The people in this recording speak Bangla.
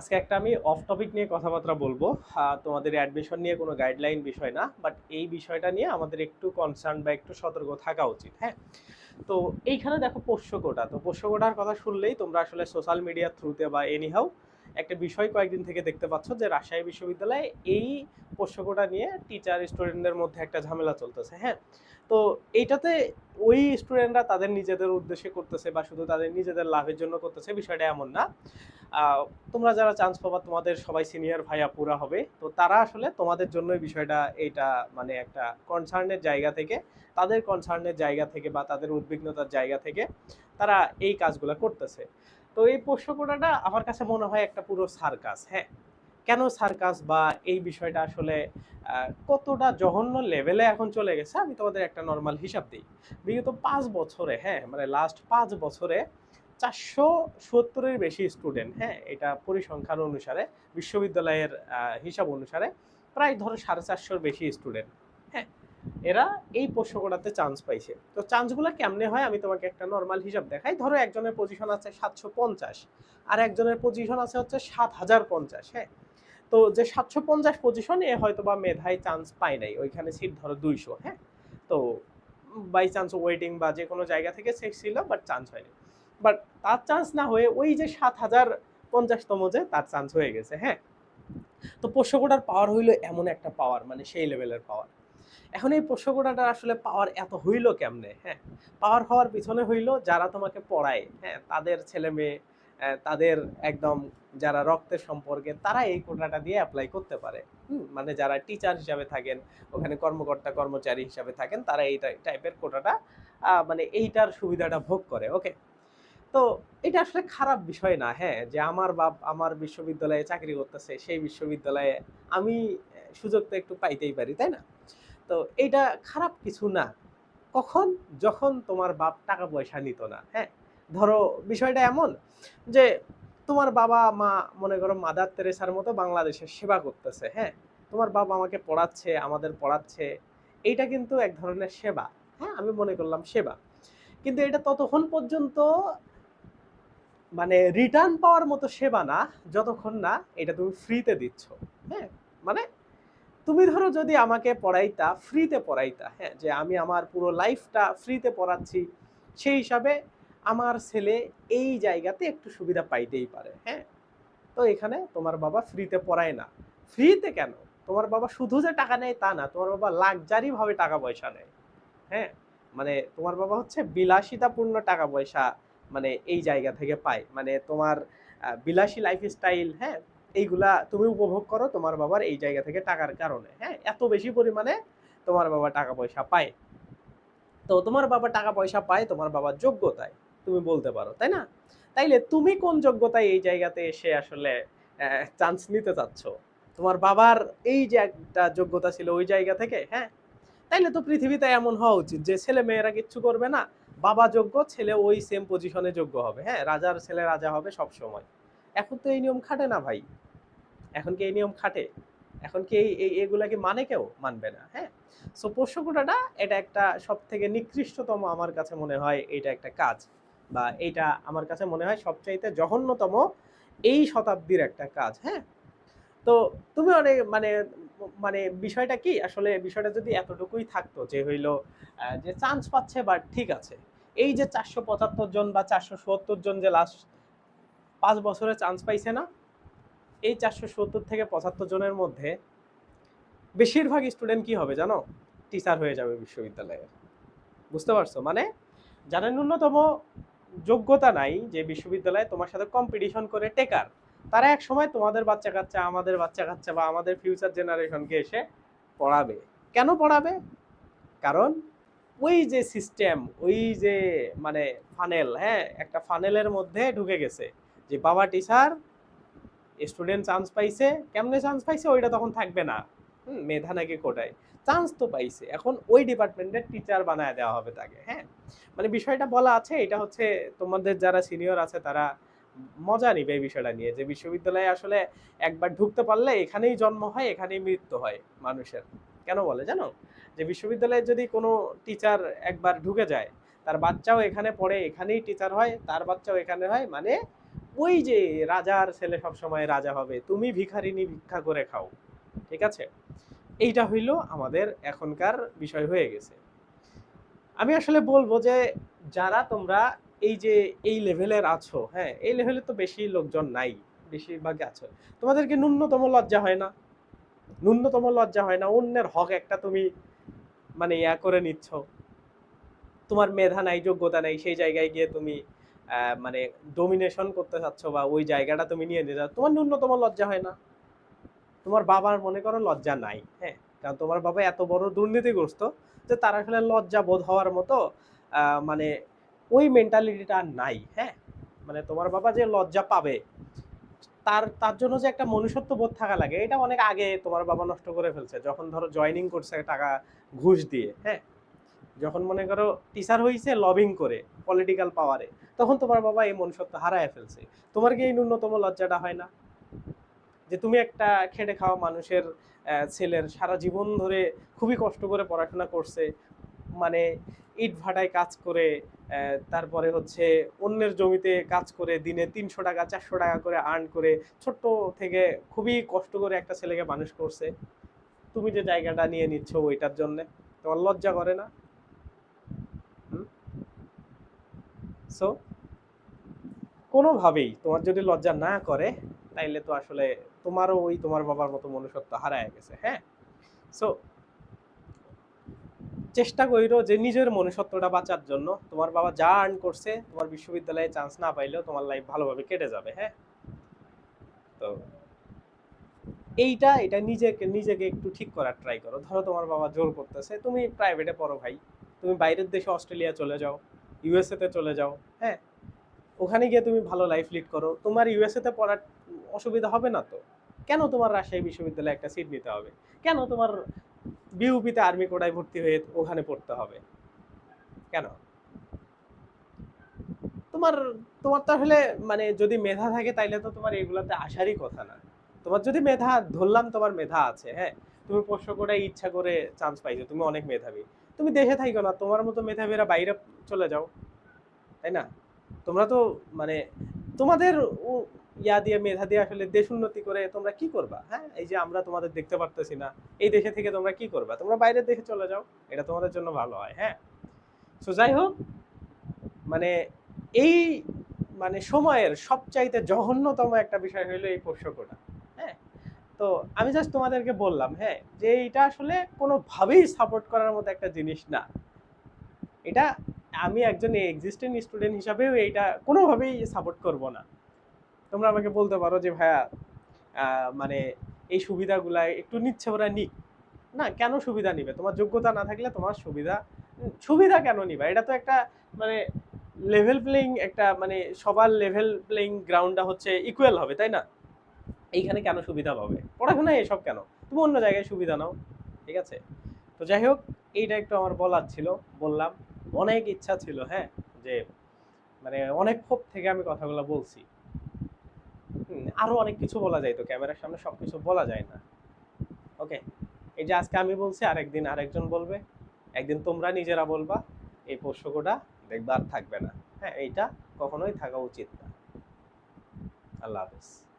আজকে একটা আমি অফ টপিক নিয়ে কথাবার্তা বলব। তোমাদের অ্যাডমিশন নিয়ে কোনো গাইডলাইন বিষয় না বাট এই বিষয়টা নিয়ে আমাদের একটু কনসার্ন বা একটু সতর্ক থাকা উচিত হ্যাঁ? তো এইখানে দেখো পোষ্য কোটা তো পোষ্য কোটার কথা শুনলেই তোমরা আসলে সোশ্যাল মিডিয়ার থ্রুতে বা এনিহাউ একটা বিষয় কয়েকদিন থেকে দেখতে পাচ্ছ যে রাজশাহী বিশ্ববিদ্যালয়ে এই পোষ্য কোটা নিয়ে টিচার স্টুডেন্টদের মধ্যে একটা ঝামেলা চলতেছে হ্যাঁ? তো এইটাতে ওই স্টুডেন্টরা তাদের নিজেদের উদ্দেশ্যে করতেছে বা শুধু তাদের নিজেদের লাভের জন্য করতেছে, বিষয়টা এমন না। তোমরা যারা চান্স পাবা, তোমাদের সবাই সিনিয়র ভাইয়া পুরা হবে। তো তারা আসলে তোমাদের জন্যই বিষয়টা এটা মানে একটা কনসার্নের জায়গা থেকে, তাদের কনসার্নের জায়গা থেকে বা তাদের উদ্বিগ্নতার জায়গা থেকে তারা এই কাজগুলো করতেছে। তো এই পোষ্য কোটাটা আমার কাছে মনে হয় একটা পুরো সার্কাস হ্যাঁ? কেন সার্কাস বা এই বিষয়টা আসলে কতটা জঘন্য লেভেলে এখন চলে গেছে? আমি তোমাদের একটা নর্মাল হিসাব দিই। বিগত পাঁচ বছরে হ্যাঁ মানে লাস্ট পাঁচ বছরে চারশো সত্তরের বেশি স্টুডেন্ট হ্যাঁ এটা পরিসংখ্যান অনুসারে, বিশ্ববিদ্যালয়ের হিসাব অনুসারে প্রায় ধরো সাড়ে চারশোর বেশি স্টুডেন্ট এরা এই পোষ্যকোটাতে চান্স পাইছে। তো চান্সগুলো কেমনে হয়? আমি তোমাকে একটা নর্মাল হিসাব দেখাই। ধরো একজনের পজিশন আছে সাতশো পঞ্চাশ, আর একজনের পজিশন আছে হচ্ছে সাত হাজার পঞ্চাশ হ্যাঁ? তো যে সাতশো পঞ্চাশ পজিশন এ হয়তো বা মেধায় চান্স পায় নাই। ওইখানে সিট ধরো দুইশো হ্যাঁ? তো বাই চান্স ওয়েটিং বা যে কোনো জায়গা থেকে সেট ছিল বাট চান্স হয়নি। বাট তার চান্স না হয়ে ওই যে সাত হাজার পঞ্চাশতম যে, তার চান্স হয়ে গেছে হ্যাঁ? তো পোষ্যকোটার পাওয়ার হইল এমন একটা পাওয়ার মানে সেই লেভেলের পাওয়ার এখন এই পোষ্যকোটাটার আসলে পাওয়ার এত হইল কেমনে? হ্যাঁ পাওয়ার হওয়ার পিছনে হইল যারা তোমাকে পড়ায় হ্যাঁ তাদের ছেলে মেয়ে তাদের একদম যারা রক্তের সম্পর্কে তারা এই কোটাটা দিয়ে অ্যাপ্লাই করতে পারে। মানে যারা টিচার হিসাবে থাকেন ওখানে কর্মকর্তা কর্মচারী হিসাবে থাকেন তারা এই টাইপের কোটাটা মানে এইটার সুবিধাটা ভোগ করে ওকে তো এটা আসলে খারাপ বিষয় না হ্যাঁ যে আমার বাপ আমার বিশ্ববিদ্যালয়ে চাকরি করতেছে সেই বিশ্ববিদ্যালয়ে আমি আহ, সুযোগ তো একটু পাইতেই পারি তাই না? তো এটা খারাপ কিছু না। কখন? যখন তোমার বাপ টাকা পয়সা নিত না হ্যাঁ? ধরো বিষয়টা এমন যে তোমার বাবা, মা মনে করো মাদার তেরেসার মতো বাংলাদেশের সেবা করতেছে হ্যাঁ? তোমার বাবা আমাকে পড়াচ্ছে, আমাদের পড়াচ্ছে, এইটা কিন্তু এক ধরনের সেবা হ্যাঁ? আমি মনে করলাম সেবা। কিন্তু এটা ততক্ষণ পর্যন্ত মানে রিটার্ন পাওয়ার মতো সেবা না, যতক্ষণ না এটা তুমি ফ্রিতে দিচ্ছ হ্যাঁ? মানে তুমি ধরো যদি আমাকে পড়াইতা ফ্রিতে পড়াইতা হ্যাঁ যে আমি আমার পুরো লাইফটা ফ্রিতে পড়াচ্ছি, সেই হিসাবে আমার ছেলে এই জায়গাতে একটু সুবিধা পাইতেই পারে হ্যাঁ? তো এখানে তোমার বাবা ফ্রিতে পড়ায় না। ফ্রিতে কেন? তোমার বাবা শুধু যে টাকা নেয় তা না, তোমার বাবা লাক্সারি ভাবে টাকা পয়সা নেয় হ্যাঁ? মানে তোমার বাবা হচ্ছে বিলাসিতাপূর্ণ টাকা পয়সা মানে এই জায়গা থেকে পায়। মানে তোমার বিলাসী লাইফস্টাইল হ্যাঁ? এইগুলা তুমি উপভোগ করো তোমার বাবার এই জায়গা থেকে টাকার কারণে হ্যাঁ? এত বেশি পরিমাণে তোমার বাবা টাকা পয়সা পায়। তো তোমার বাবা টাকা পয়সা পায় তোমার বাবার যোগ্যতায়, তুমি বলতে পারো, তাই না? তাইলে তুমি কোন যোগ্যতায় এই জায়গাতে এসে আসলে চান্স নিতে চাচ্ছ? তোমার বাবার এই যে একটা যোগ্যতা ছিল ওই জায়গা থেকে হ্যাঁ? তাইলে তো পৃথিবীতে এমন হওয়া উচিত যে ছেলে মেয়েরা কিচ্ছু করবে না। বাবা যোগ্য, ছেলে ওই সেম পজিশনে যোগ্য হবে হ্যাঁ? রাজার ছেলে রাজা হবে সব সময় এখন তো এই নিয়ম খাটে না ভাই। এখন কি এই নিয়ম খাটে? এখন কি এই, এই- এগুলা মানে কেউ? মানবে না হ্যাঁ? সো পোষ্যকোটাটা এটা একটা সব থেকে নিকৃষ্টতম আমার কাছে মনে হয় এটা একটা কাজ বা এইটা আমার কাছে মনে হয় সবচাইতে জঘন্যতম এই শতাব্দীর একটা কাজ হ্যাঁ? তো তুমি অনেক মানে মানে বিষয়টা কি? আসলে বিষয়টা যদি এতটুকুই থাকতো যে হইল যে চান্স পাচ্ছে বাট ঠিক আছে। এই যে চারশো পঁচাত্তর জন বা চারশো সত্তর জন যে লাস্ট পাঁচ বছরে চান্স পাইছে না। এই চারশো সত্তর থেকে পঁচাত্তর জনের মধ্যে বেশিরভাগ স্টুডেন্ট কি হবে জানো? টিচার হয়ে যাবে বিশ্ববিদ্যালয়ে। বুঝতে পারছ? মানে যাদের ন্যূনতম যোগ্যতা নাই যে বিশ্ববিদ্যালয়ে তোমার সাথে কম্পিটিশন করে টেকার, তারা এক সময় তোমাদের বাচ্চা কাচ্চা আমাদের বাচ্চা কাচ্চা বা আমাদের ফিউচার জেনারেশনকে এসে পড়াবে। কেন পড়াবে? কারণ ওই যে সিস্টেম ওই যে মানে ফানেল হ্যাঁ একটা ফানেলের মধ্যে ঢুকে গেছে। যে বাবা টিচার স্টুডেন্ট চান্স পাইছে। কেমনে চান্স পাইছে? ওইটা তখন থাকবে না। মেধা নাকি কোটায় চান্স তো পাইছে। এখন ওই ডিপার্টমেন্টের টিচার বানায় দেওয়া হবে তাকে হ্যাঁ? মানে বিষয়টা বলা আছে, এটা হচ্ছে তোমাদের যারা সিনিয়র আছে, তারা মজা নিবে এই বিষয়টা নিয়ে, যে বিশ্ববিদ্যালয়ে আসলে একবার ঢুকতে পারলে এখানেই জন্ম হয়, এখানেই মৃত্যু হয় মানুষের। কেন বলে জানো? যে বিশ্ববিদ্যালয়ে যদি কোনো টিচার একবার ঢুকে যায়, তার বাচ্চাও এখানে পড়ে, এখানেই টিচার হয়, তার বাচ্চাও এখানে হয় মানে ওই যে রাজার ছেলে সবসময় রাজা হবে, তুমি ভিখারিনী ভিক্ষা করে খাও, ঠিক আছে? এইটা হইল আমাদের এখনকার বিষয় হয়ে গেছে। আমি আসলে বলব যে, যারা তোমরা এই যে, এই লেভেলের আছো হ্যাঁ এই লেভেলে তো বেশি লোকজন নাই, বেশিরভাগ আছো, তোমাদেরকে ন্যূনতম লজ্জা হয় না? ন্যূনতম লজ্জা হয় না? অন্যের হক একটা তুমি মানে ইয়া করে নিচ্ছ। তোমার মেধা নাই, যোগ্যতা নাই, সেই জায়গায় গিয়ে তুমি মানে ডোমিনেশন করতে চাচ্ছ বা ওই জায়গাটা তুমি নিয়ে যাও তোমার ন্যূনতম লজ্জা হয় না। তোমার বাবার মনে করো লজ্জা নাই হ্যাঁ? কারণ তোমার বাবা এত বড় দুর্নীতিগ্রস্ত যে তার আসলে লজ্জা বোধ হওয়ার মতো মানে ওই মেন্টালিটিটা নাই হ্যাঁ? মানে তোমার বাবা যে লজ্জা পাবে, তার তার জন্য যে একটা মনুষ্যত্ব বোধ থাকা লাগে, এটা অনেক আগে তোমার বাবা নষ্ট করে ফেলছে, যখন ধরো জয়নিং করছে টাকা, ঘুষ দিয়ে হ্যাঁ? যখন মনে করো টিচার হয়েছে লবিং করে পলিটিক্যাল পাওয়ারে তখন তোমার বাবা এই মনুষ্যত্ব হারায় ফেলছে। তোমার কি এই ন্যূনতম লজ্জাটা হয় না? যে তুমি একটা খেটে খাওয়া মানুষের ছেলের সারা জীবন ধরে খুবই কষ্ট করে পড়াশোনা করছে মানে ইট ভাটায় কাজ করে তারপরে হচ্ছে অন্যের জমিতে কাজ করে, দিনে তিনশো টাকা, চারশো টাকা করে আর্ন করে, ছোট্ট থেকে খুবই কষ্ট করে একটা ছেলেকে মানুষ করছে। তুমি যে জায়গাটা নিয়ে নিচ্ছ ওইটার জন্যে, তোমার লজ্জা করে না? সো কোনোভাবেই তোমার যদি লজ্জা না করে, তাইলে তো আসলে তোমারও ওই তোমার বাবার মতো মনুষ্যত্ব হারায় গেছে হ্যাঁ? সো চেষ্টা কইরো যে নিজের মনুষ্যত্বটা বাঁচার জন্য। তোমার বাবা যা আর্ন করছে, তোমার বিশ্ববিদ্যালয়ে চান্স না পাইলেও তোমার লাইফ ভালোভাবে কেটে যাবে হ্যাঁ? তো এইটা, এটা নিজেকে নিজেকে একটু ঠিক করার ট্রাই করো। ধরো তোমার বাবা জোর করতেছে, তুমি প্রাইভেটে পড়ো ভাই। তুমি বাইরের দেশে অস্ট্রেলিয়া চলে যাও। ইউএসএ তে চলে যাও। হ্যাঁ। ওখানে গিয়ে তুমি ভালো লাইফ লিড করো। তোমার ইউএসএ তে পড়ার অসুবিধা হবে না তো? কেন তোমার রাজশাহী বিশ্ববিদ্যালয়ে একটা সিট নিতে হবে? কেন তোমার বিউপিতে আর্মি কোটায় ভর্তি হয়ে ওখানে পড়তে হবে? কেন? তোমার তোমার তাহলে মানে যদি মেধা থাকে তাইলে তো তোমার এগুলাতে আসারই কথা না। তোমার যদি মেধা ধরলাম তোমার মেধা আছে হ্যাঁ? তুমি পোষ্য করে ইচ্ছা করে চান্স পাইছো তুমি অনেক মেধাবী। তুমি দেশে থাইকো না, তোমার মতো মেধাবীরা বাইরে চলে যাও, তাই না? তোমরা তো মানে তোমাদের ইয়া দিয়ে, মেধা দিয়ে আসলে দেশ উন্নতি করে তোমরা কি করবা? হ্যাঁ এই যে আমরা তোমাদের দেখতে পারতেছি না, এই দেশে থেকে তোমরা কি করবা? তোমরা বাইরের দেশে চলে যাও, এটা তোমাদের জন্য ভালো হয় হ্যাঁ? সো যাই হোক মানে এই মানে সময়ের সবচাইতে জঘন্যতম একটা বিষয় হইল এই পোষ্যকটা। তো আমি জাস্ট তোমাদেরকে বললাম হ্যাঁ যে এটা আসলে কোনোভাবেই সাপোর্ট করার মতো একটা জিনিস না। এটা আমি একজন এক্সিস্টেন্ট স্টুডেন্ট হিসাবেও এইটা কোনোভাবেই সাপোর্ট করব না। তোমরা আমাকে বলতে পারো যে, ভাইয়া মানে এই সুবিধাগুলা একটু নিচ্ছে ওরা নিক। না, কেন সুবিধা নিবে? তোমার যোগ্যতা না থাকলে তোমার সুবিধা সুবিধা কেন নিবা? এটা তো একটা মানে লেভেল প্লেইং একটা মানে সবার লেভেল প্লেইং গ্রাউন্ডটা হচ্ছে ইকুয়াল হবে, তাই না? এইখানে কেন সুবিধা পাবে? পড়াশোনায় এসব কেন? তুমি অন্য জায়গায় সুবিধা নাও ঠিক আছে? তো যাই হোক এইটা একটু আমার বলার ছিল বললাম। অনেক ইচ্ছা ছিল হ্যাঁ যে মানে অনেক ক্ষোভ থেকে আমি কথাগুলো বলছি। হুম, আরও অনেক কিছু বলা যায় তো ক্যামেরার সামনে সবকিছু বলা যায় না। ওকে? এই যে আজকে আমি বলছি আরেকদিন আরেকজন বলবে। একদিন তোমরা নিজেরা বলবা এই পোষ্যকটা দেখবা আর থাকবে না। হ্যাঁ এইটা কখনোই থাকা উচিত না। আল্লাহ হাফেজ।